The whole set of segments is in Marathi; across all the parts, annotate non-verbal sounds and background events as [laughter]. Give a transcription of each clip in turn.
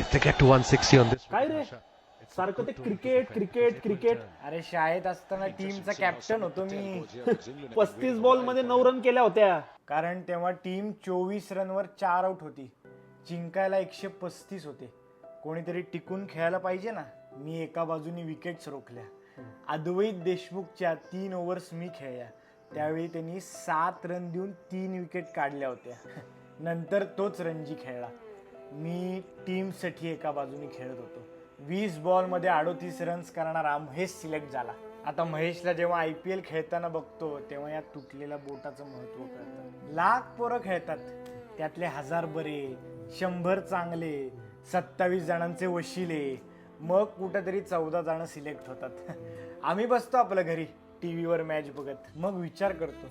If they get to 160 on this, काय रे? सारखं ते क्रिकेट क्रिकेट क्रिकेट अरे शाळेत असताना टीमचा कॅप्टन होतो मी. [laughs] पस्तीस बॉलमध्ये नऊ रन केल्या होत्या. कारण तेव्हा टीम चोवीस रनवर चार आउट होती. जिंकायला एकशे पस्तीस होते. कोणीतरी टिकून खेळायला पाहिजे ना? मी एका बाजूनी विकेट्स रोखल्या. अद्वैत देशमुखच्या तीन ओव्हर्स मी खेळल्या. त्यावेळी त्यांनी सात रन देऊन तीन विकेट काढल्या होत्या. [laughs] नंतर तोच रणजी खेळला. मी टीमसाठी एका बाजूने खेळत होतो. वीस बॉलमध्ये अडोतीस रन्स करणारा महेश सिलेक्ट झाला. आता महेशला जेव्हा आय पी एल खेळताना बघतो तेव्हा या तुटलेल्या बोटाचं महत्त्व कळतं. लाख पोरं खेळतात. त्यातले हजार बरे शंभर चांगले सत्तावीस जणांचे वशिले मग कुठंतरी चौदा जण सिलेक्ट होतात. [laughs] आम्ही बसतो आपल्या घरी टी व्हीवर मॅच बघत. मग विचार करतो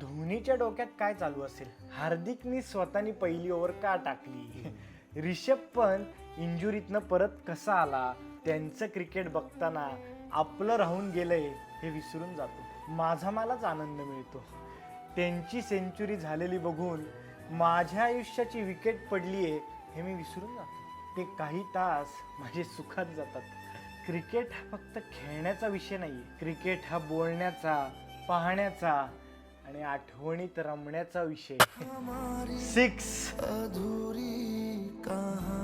धोनीच्या डोक्यात काय चालू असेल? हार्दिकनी स्वतःनी पहिली ओव्हर का टाकली? [laughs] रिषभ पंत इंजुरीतनं परत कसा आला? त्यांचं क्रिकेट बघताना आपलं राहून गेलंय हे विसरून जातो. माझा मलाच आनंद मिळतो. त्यांची सेंचुरी झालेली बघून माझ्या आयुष्याची विकेट पडली आहे हे मी विसरून जातो. ते काही तास माझे सुखात जातात. क्रिकेट हा फक्त खेळण्याचा विषय नाही आहे क्रिकेट हा बोलण्याचा पाहण्याचा आणि आठवणीत रमण्याचा विषय. सिक्स अधुरी कहाँ